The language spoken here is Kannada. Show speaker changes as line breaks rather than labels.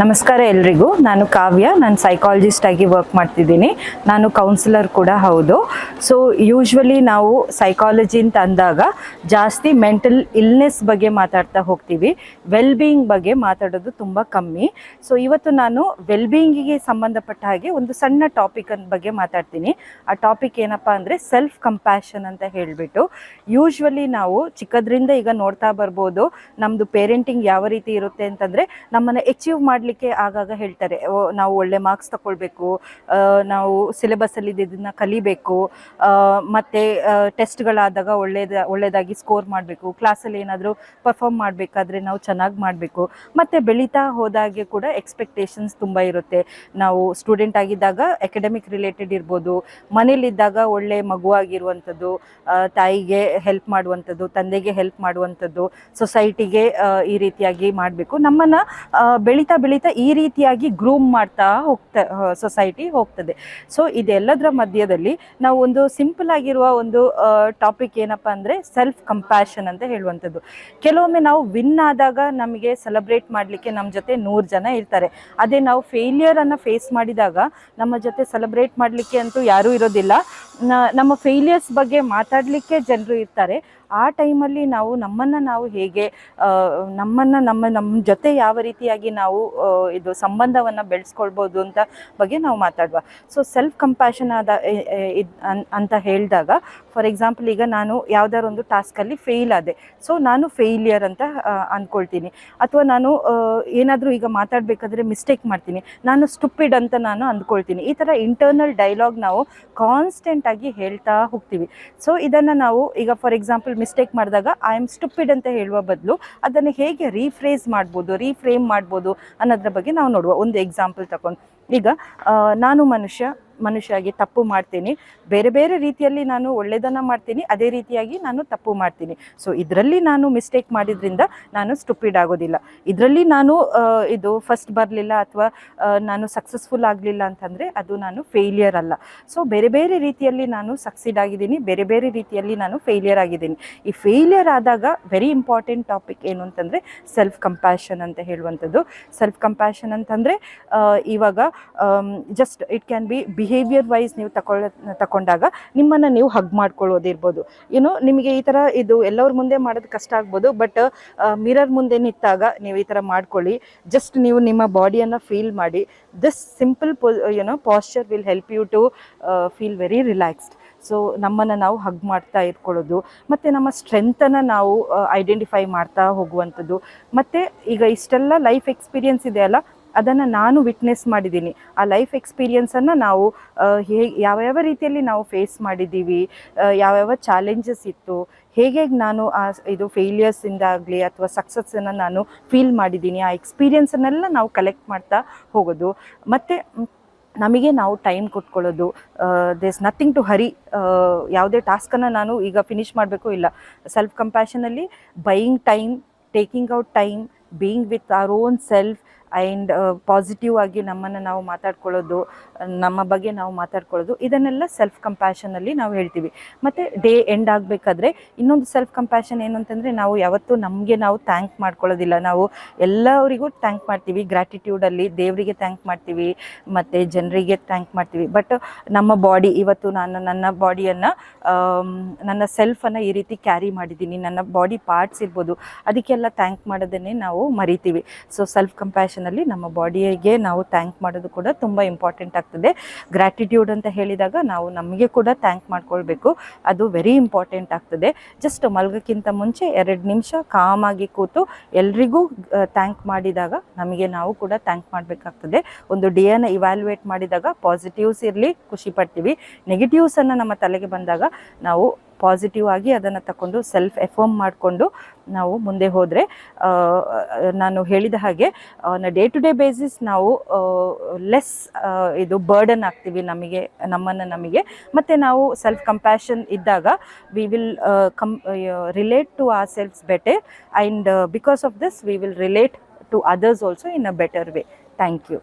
ನಮಸ್ಕಾರ ಎಲ್ರಿಗೂ. ನಾನು ಕಾವ್ಯ. ನಾನು ಸೈಕಾಲಜಿಸ್ಟ್ ಆಗಿ ವರ್ಕ್ ಮಾಡ್ತಿದ್ದೀನಿ. ನಾನು ಕೌನ್ಸಿಲರ್ ಕೂಡ ಹೌದು. ಸೊ ಯೂಶ್ವಲಿ ನಾವು ಸೈಕಾಲಜಿ ಅಂತ ಅಂದಾಗ ಜಾಸ್ತಿ ಮೆಂಟಲ್ ಇಲ್ನೆಸ್ ಬಗ್ಗೆ ಮಾತಾಡ್ತಾ ಹೋಗ್ತೀವಿ. ವೆಲ್ ಬೀಯಿಂಗ್ ಬಗ್ಗೆ ಮಾತಾಡೋದು ತುಂಬ ಕಮ್ಮಿ. ಸೊ ಇವತ್ತು ನಾನು ವೆಲ್ ಬೀಯಿಂಗಿಗೆ ಸಂಬಂಧಪಟ್ಟ ಹಾಗೆ ಒಂದು ಸಣ್ಣ ಟಾಪಿಕ್ ಬಗ್ಗೆ ಮಾತಾಡ್ತೀನಿ. ಆ ಟಾಪಿಕ್ ಏನಪ್ಪ ಅಂದರೆ ಸೆಲ್ಫ್ ಕಂಪ್ಯಾಷನ್ ಅಂತ ಹೇಳಿಬಿಟ್ಟು. ಯೂಶ್ವಲಿ ನಾವು ಚಿಕ್ಕದ್ರಿಂದ ಈಗ ನೋಡ್ತಾ ಬರ್ಬೋದು. ನಮ್ಮದು ಪೇರೆಂಟಿಂಗ್ ಯಾವ ರೀತಿ ಇರುತ್ತೆ ಅಂತಂದರೆ ನಮ್ಮನ್ನು ಅಚೀವ್ ಮಾಡಲಿಕ್ಕೆ ಆಗಾಗ ಹೇಳ್ತಾರೆ ನಾವು ಒಳ್ಳೆ ಮಾರ್ಕ್ಸ್ ತಗೊಳ್ಬೇಕು ನಾವು ಸಿಲೆಬಸ್ಸಲ್ಲಿ ಇದನ್ನು ಕಲಿಬೇಕು ಮತ್ತು ಟೆಸ್ಟ್ಗಳಾದಾಗ ಒಳ್ಳೆಯದ ಒಳ್ಳೆಯದಾಗಿ ಸ್ಕೋರ್ ಮಾಡಬೇಕು ಕ್ಲಾಸಲ್ಲಿ ಏನಾದರೂ ಪರ್ಫಾರ್ಮ್ ಮಾಡಬೇಕಾದ್ರೆ ನಾವು ಚೆನ್ನಾಗಿ ಮಾಡಬೇಕು. ಮತ್ತು ಬೆಳೀತಾ ಹೋದಾಗೆ ಕೂಡ ಎಕ್ಸ್ಪೆಕ್ಟೇಷನ್ಸ್ ತುಂಬ ಇರುತ್ತೆ. ನಾವು ಸ್ಟೂಡೆಂಟ್ ಆಗಿದ್ದಾಗ ಅಕಾಡೆಮಿಕ್ ರಿಲೇಟೆಡ್ ಇರ್ಬೋದು ಮನೇಲಿದ್ದಾಗ ಒಳ್ಳೆ ಮಗುವಾಗಿರುವಂಥದ್ದು ತಾಯಿಗೆ ಹೆಲ್ಪ್ ಮಾಡುವಂಥದ್ದು, ತಂದೆಗೆ ಹೆಲ್ಪ್ ಮಾಡುವಂಥದ್ದು ಸೊಸೈಟಿಗೆ ಈ ರೀತಿಯಾಗಿ ಮಾಡಬೇಕು. ನಮ್ಮನ್ನು ಬೆಳೀತಾ ಬೆಳೀತಾ ಈ ರೀತಿಯಾಗಿ ಗ್ರೂಮ್ ಮಾಡ್ತಾ ಹೋಗ್ತಾ ಸೊಸೈಟಿ ಹೋಗ್ತದೆ. ಸೊ ಇದೆಲ್ಲದರ ಮಧ್ಯದಲ್ಲಿ ನಾವು ಒಂದು ಸಿಂಪಲ್ ಆಗಿರುವ ಒಂದು ಟಾಪಿಕ್ ಏನಪ್ಪ ಅಂದರೆ ಸೆಲ್ಫ್ ಕಂಪ್ಯಾಷನ್ ಅಂತ ಹೇಳುವಂಥದ್ದು. ಕೆಲವೊಮ್ಮೆ ನಾವು ವಿನ್ ಆದಾಗ ನಮಗೆ ಸೆಲೆಬ್ರೇಟ್ ಮಾಡಲಿಕ್ಕೆ ನಮ್ಮ ಜೊತೆ ನೂರು ಜನ ಇರ್ತಾರೆ. ಅದೇ ನಾವು ಫೇಲಿಯರನ್ನು ಫೇಸ್ ಮಾಡಿದಾಗ ನಮ್ಮ ಜೊತೆ ಸೆಲೆಬ್ರೇಟ್ ಮಾಡಲಿಕ್ಕೆ ಅಂತೂ ಯಾರೂ ಇರೋದಿಲ್ಲ. ನಮ್ಮ ಫೇಲಿಯರ್ಸ್ ಬಗ್ಗೆ ಮಾತಾಡಲಿಕ್ಕೆ ಜನರು ಇರ್ತಾರೆ. ಆ ಟೈಮಲ್ಲಿ ನಾವು ನಮ್ಮನ್ನು ನಾವು ಹೇಗೆ ನಮ್ಮನ್ನು ನಮ್ಮ ನಮ್ಮ ಜೊತೆ ಯಾವ ರೀತಿಯಾಗಿ ನಾವು ಇದು ಸಂಬಂಧವನ್ನು ಬೆಳೆಸ್ಕೊಳ್ಬೋದು ಅಂತ ಬಗ್ಗೆ ನಾವು ಮಾತಾಡುವ. ಸೊ ಸೆಲ್ಫ್ ಕಂಪ್ಯಾಷನ್ ಆದ ಅಂತ ಹೇಳಿದಾಗ ಫಾರ್ ಎಕ್ಸಾಂಪಲ್ ಈಗ ನಾನು ಯಾವುದಾದ್ರು ಒಂದು ಟಾಸ್ಕಲ್ಲಿ ಫೇಲ್ ಆದೆ. ಸೊ ನಾನು ಫೇಲಿಯರ್ ಅಂತ ಅಂದ್ಕೊಳ್ತೀನಿ ಅಥವಾ ನಾನು ಏನಾದರೂ ಈಗ ಮಾತಾಡಬೇಕಾದ್ರೆ ಮಿಸ್ಟೇಕ್ ಮಾಡ್ತೀನಿ. ನಾನು ಸ್ಟುಪಿಡ್ ಅಂತ ನಾನು ಅಂದ್ಕೊಳ್ತೀನಿ. ಈ ಥರ ಇಂಟರ್ನಲ್ ಡೈಲಾಗ್ ನಾವು ಕಾನ್ಸ್ಟೆಂಟ್ ಆಗಿ ಹೇಳ್ತಾ ಹೋಗ್ತೀವಿ. ಸೊ ಇದನ್ನು ನಾವು ಈಗ ಫಾರ್ ಎಕ್ಸಾಂಪಲ್ ಮಿಸ್ಟೇಕ್ ಮಾಡಿದಾಗ ಐ ಆಮ್ ಸ್ಟುಪಿಡ್ ಅಂತ ಹೇಳುವ ಬದಲು ಅದನ್ನು ಹೇಗೆ ರೀಫ್ರೇಸ್ ಮಾಡ್ಬೋದು ರೀಫ್ರೇಮ್ ಮಾಡ್ಬೋದು ಅನ್ನೋದ್ರ ಬಗ್ಗೆ ನಾವು ನೋಡುವ. ಒಂದು ಎಕ್ಸಾಂಪಲ್ ತಗೊಂಡು ಈಗ ನಾನು ಮನುಷ್ಯ ಮನುಷ್ಯಾಗಿ ತಪ್ಪು ಮಾಡ್ತೀನಿ. ಬೇರೆ ಬೇರೆ ರೀತಿಯಲ್ಲಿ ನಾನು ಒಳ್ಳೆಯದನ್ನು ಮಾಡ್ತೀನಿ, ಅದೇ ರೀತಿಯಾಗಿ ನಾನು ತಪ್ಪು ಮಾಡ್ತೀನಿ. ಸೊ ಇದರಲ್ಲಿ ನಾನು ಮಿಸ್ಟೇಕ್ ಮಾಡಿದ್ರಿಂದ ನಾನು ಸ್ಟುಪಿಡ್ ಆಗೋದಿಲ್ಲ. ಇದರಲ್ಲಿ ನಾನು ಇದು ಫಸ್ಟ್ ಬರಲಿಲ್ಲ ಅಥವಾ ನಾನು ಸಕ್ಸಸ್ಫುಲ್ ಆಗಲಿಲ್ಲ ಅಂತಂದರೆ ಅದು ನಾನು ಫೇಲಿಯರ್ ಅಲ್ಲ. ಸೊ ಬೇರೆ ಬೇರೆ ರೀತಿಯಲ್ಲಿ ನಾನು ಸಕ್ಸೀಡ್ ಆಗಿದ್ದೀನಿ, ಬೇರೆ ಬೇರೆ ರೀತಿಯಲ್ಲಿ ನಾನು ಫೇಲಿಯರ್ ಆಗಿದ್ದೀನಿ. ಈ ಫೇಲಿಯರ್ ಆದಾಗ ವೆರಿ ಇಂಪಾರ್ಟೆಂಟ್ ಟಾಪಿಕ್ ಏನು ಅಂತಂದರೆ ಸೆಲ್ಫ್ ಕಂಪ್ಯಾಷನ್ ಅಂತ ಹೇಳುವಂಥದ್ದು. ಸೆಲ್ಫ್ ಕಂಪ್ಯಾಷನ್ ಅಂತಂದರೆ ಇವಾಗ just it can be behaviour wise ನೀವು ತಗೊಳ್ಳ ತಗೊಂಡಾಗ ನಿಮ್ಮನ್ನು ನೀವು ಹಗ್ ಮಾಡ್ಕೊಳ್ಳೋದಿರ್ಬೋದು ಏನೋ ನಿಮಗೆ ಈ ಥರ ಇದು ಎಲ್ಲರ ಮುಂದೆ ಮಾಡೋದು ಕಷ್ಟ ಆಗ್ಬೋದು ಬಟ್ ಮಿರರ್ ಮುಂದೆ ನಿಂತಾಗ ನೀವು ಈ ಥರ ಮಾಡ್ಕೊಳ್ಳಿ. ಜಸ್ಟ್ ನೀವು ನಿಮ್ಮ ಬಾಡಿಯನ್ನು ಫೀಲ್ ಮಾಡಿ. ದಿಸ್ ಸಿಂಪಲ್ ಪೊ ಏನೋ posture will help you to feel very relaxed so ನಮ್ಮನ್ನು ನಾವು ಹಗ್ ಮಾಡ್ತಾ ಇಟ್ಕೊಳ್ಳೋದು ಮತ್ತು ನಮ್ಮ ಸ್ಟ್ರೆಂತನ್ನು ನಾವು ಐಡೆಂಟಿಫೈ ಮಾಡ್ತಾ ಹೋಗುವಂಥದ್ದು. ಮತ್ತು ಈಗ ಇಷ್ಟೆಲ್ಲ ಲೈಫ್ ಎಕ್ಸ್ಪೀರಿಯನ್ಸ್ ಇದೆ ಅಲ್ಲ ಅದನ್ನು ನಾನು ವಿಟ್ನೆಸ್ ಮಾಡಿದ್ದೀನಿ. ಆ ಲೈಫ್ ಎಕ್ಸ್ಪೀರಿಯನ್ಸನ್ನು ನಾವು ಹೇಗೆ ಯಾವ ಯಾವ ರೀತಿಯಲ್ಲಿ ನಾವು ಫೇಸ್ ಮಾಡಿದ್ದೀವಿ ಯಾವ್ಯಾವ ಚಾಲೆಂಜಸ್ ಇತ್ತು, ಹೇಗೆ ನಾನು, ಆ, ಇದು ಫೇಲಿಯರ್ಸಿಂದ ಆಗಲಿ ಅಥವಾ ಸಕ್ಸಸ್ಸನ್ನು ನಾನು ಫೀಲ್ ಮಾಡಿದ್ದೀನಿ, ಆ ಎಕ್ಸ್ಪೀರಿಯನ್ಸನ್ನೆಲ್ಲ ನಾವು ಕಲೆಕ್ಟ್ ಮಾಡ್ತಾ ಹೋಗೋದು. ಮತ್ತು, ನಮಗೆ ನಾವು ಟೈಮ್ ಕೊಟ್ಕೊಳ್ಳೋದು ದೇಸ್ ನಥಿಂಗ್ ಟು ಹರಿ ಯಾವುದೇ ಟಾಸ್ಕನ್ನು ನಾನು ಈಗ ಫಿನಿಷ್ ಮಾಡಬೇಕು ಇಲ್ಲ. Self ಕಂಪ್ಯಾಷನಲ್ಲಿ buying time taking out time being with our own self and positive ಆಗಿ ನಮ್ಮನ್ನು ನಾವು ಮಾತಾಡ್ಕೊಳ್ಳೋದು, ನಮ್ಮ ಬಗ್ಗೆ ನಾವು ಮಾತಾಡ್ಕೊಳ್ಳೋದು, ಇದನ್ನೆಲ್ಲ ಸೆಲ್ಫ್ ಕಂಪ್ಯಾಷನಲ್ಲಿ ನಾವು ಹೇಳ್ತೀವಿ. ಮತ್ತು ಡೇ ಎಂಡ್ ಆಗಬೇಕಾದ್ರೆ ಇನ್ನೊಂದು ಸೆಲ್ಫ್ ಕಂಪ್ಯಾಷನ್ ಏನು ಅಂತಂದರೆ ನಾವು ಯಾವತ್ತೂ ನಮಗೆ ನಾವು ಥ್ಯಾಂಕ್ ಮಾಡ್ಕೊಳ್ಳೋದಿಲ್ಲ. ನಾವು ಎಲ್ಲರಿಗೂ ಥ್ಯಾಂಕ್ ಮಾಡ್ತೀವಿ. ಗ್ರ್ಯಾಟಿಟ್ಯೂಡಲ್ಲಿ ದೇವರಿಗೆ ಥ್ಯಾಂಕ್ ಮಾಡ್ತೀವಿ, ಮತ್ತು ಜನರಿಗೆ ಥ್ಯಾಂಕ್ ಮಾಡ್ತೀವಿ. ಬಟ್ ನಮ್ಮ ಬಾಡಿ ಇವತ್ತು ನಾನು ನನ್ನ ಬಾಡಿಯನ್ನು ನನ್ನ ಸೆಲ್ಫನ್ನು ಈ ರೀತಿ ಕ್ಯಾರಿ ಮಾಡಿದ್ದೀನಿ. ನನ್ನ ಬಾಡಿ ಪಾರ್ಟ್ಸ್ ಇರ್ಬೋದು, ಅದಕ್ಕೆಲ್ಲ ಥ್ಯಾಂಕ್ ಮಾಡೋದನ್ನೇ ನಾವು ಮರಿತೀವಿ. ಸೊ ಸೆಲ್ಫ್ ಕಂಪ್ಯಾಷನಲ್ಲಿ ನಮ್ಮ ಬಾಡಿಗೆ ನಾವು ಥ್ಯಾಂಕ್ ಮಾಡೋದು ಕೂಡ ತುಂಬ ಇಂಪಾರ್ಟೆಂಟ್ ಆಗ್ತದೆ. ಗ್ರ್ಯಾಟಿಟ್ಯೂಡ್ ಅಂತ ಹೇಳಿದಾಗ ನಾವು ನಮಗೆ ಕೂಡ ಥ್ಯಾಂಕ್ ಮಾಡ್ಕೊಳ್ಬೇಕು. ಅದು ವೆರಿ ಇಂಪಾರ್ಟೆಂಟ್ ಆಗ್ತದೆ. ಜಸ್ಟ್ ಮಲ್ಗಕ್ಕಿಂತ ಮುಂಚೆ ಎರಡು ನಿಮಿಷ ಕಾಮಾಗಿ ಕೂತು ಎಲ್ರಿಗೂ ಥ್ಯಾಂಕ್ ಮಾಡಿದಾಗ ನಮಗೆ ನಾವು ಕೂಡ ಥ್ಯಾಂಕ್ ಮಾಡಬೇಕಾಗ್ತದೆ. ಒಂದು ಡೇಯನ್ನು ಇವ್ಯಾಲ್ಯುವೇಟ್ ಮಾಡಿದಾಗ ಪಾಸಿಟಿವ್ಸ್ ಇರಲಿ, ಖುಷಿ ಪಡ್ತೀವಿ. ನೆಗೆಟಿವ್ಸನ್ನು ನಮ್ಮ ತಲೆಗೆ ಬಂದಾಗ ನಾವು ಪಾಸಿಟಿವ್ ಆಗಿ ಅದನ್ನು ತಗೊಂಡು ಸೆಲ್ಫ್ ಎಫರ್ಮ್ ಮಾಡಿಕೊಂಡು ನಾವು ಮುಂದೆ ಹೋದರೆ ನಾನು ಹೇಳಿದ ಹಾಗೆ ಡೇ ಟು ಡೇ ಬೇಸಿಸ್ ನಾವು ಲೆಸ್ ಇದು ಬರ್ಡನ್ ಆಗ್ತೀವಿ ನಮಗೆ, ನಮ್ಮನ್ನು ನಮಗೆ. ಮತ್ತು ನಾವು ಸೆಲ್ಫ್ ಕಂಪ್ಯಾಷನ್ ಇದ್ದಾಗ we will come relate to our selves better and because of this we will relate to others also in a better way thank you